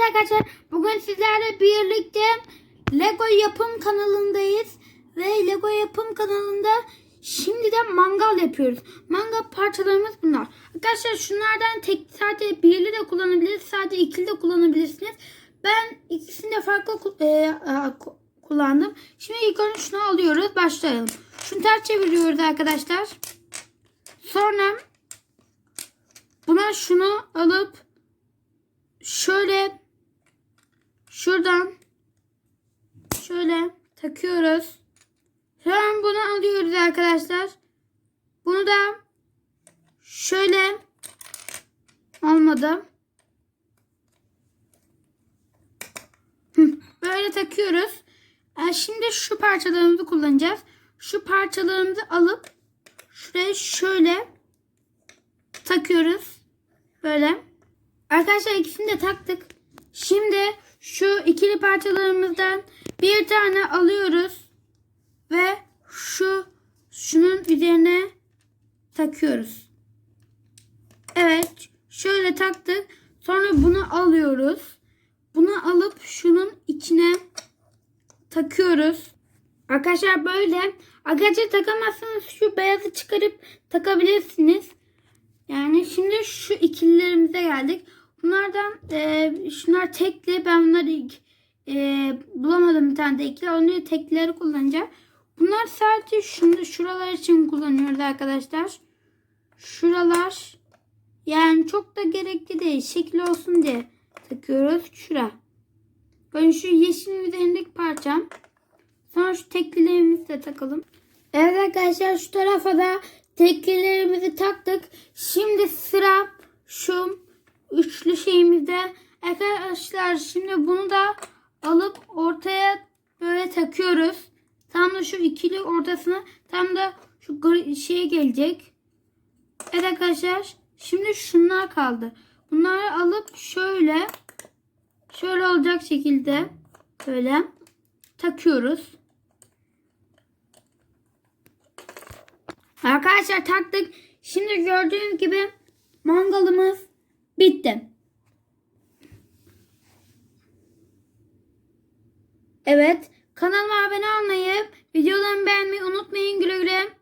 arkadaşlar. Bugün sizlerle birlikte Lego yapım kanalındayız. Ve Lego yapım kanalında şimdi de mangal yapıyoruz. Mangal parçalarımız bunlar. Arkadaşlar şunlardan tek sadece birli de kullanabilirsiniz. Sadece ikili de kullanabilirsiniz. Ben ikisini de farklı e, e, ku- kullandım. Şimdi ilk önce şunu alıyoruz. Başlayalım. Şunu ters çeviriyoruz arkadaşlar. Sonra buna şunu alıp şöyle şuradan şöyle takıyoruz. Sonra bunu alıyoruz arkadaşlar. Bunu da şöyle olmadı. Hı, Böyle takıyoruz. E, Şimdi şu parçalarımızı kullanacağız. Şu parçalarımızı alıp şuraya şöyle takıyoruz. Böyle. Arkadaşlar ikisini de taktık. Şimdi şu ikili parçalarımızdan bir tane alıyoruz ve şu şunun üzerine takıyoruz. Evet, şöyle taktık. Sonra bunu alıyoruz. Bunu alıp şunun içine takıyoruz. Arkadaşlar böyle. Arkadaşlar takamazsanız şu beyazı çıkarıp takabilirsiniz. Yani şimdi şu ikililerimize geldik. Bunlardan e, şunlar tekli. Ben bunları ilk, e, bulamadım bir tane de ikili. Onu teklileri kullanacağım. Bunlar sadece şunu, şuralar için kullanıyoruz arkadaşlar. Şuralar yani çok da gerekli değil. Şekil olsun diye takıyoruz. Şura. Ben şu yeşilin üzerindeki parçam. Sonra şu teklilerimizi de takalım. Evet arkadaşlar şu tarafa da teklilerimizi taktık. Şimdi sıra şu üçlü şeyimizde. Arkadaşlar şimdi bunu da alıp ortaya böyle takıyoruz. Tam da şu ikili ortasına tam da şu şeye gelecek. Evet arkadaşlar şimdi şunlar kaldı. Bunları alıp şöyle şöyle olacak şekilde böyle takıyoruz. Arkadaşlar taktık. Şimdi gördüğünüz gibi mangalımız bitti. Evet. Kanalıma abone olmayı, videolarımı beğenmeyi unutmayın. Güle güle.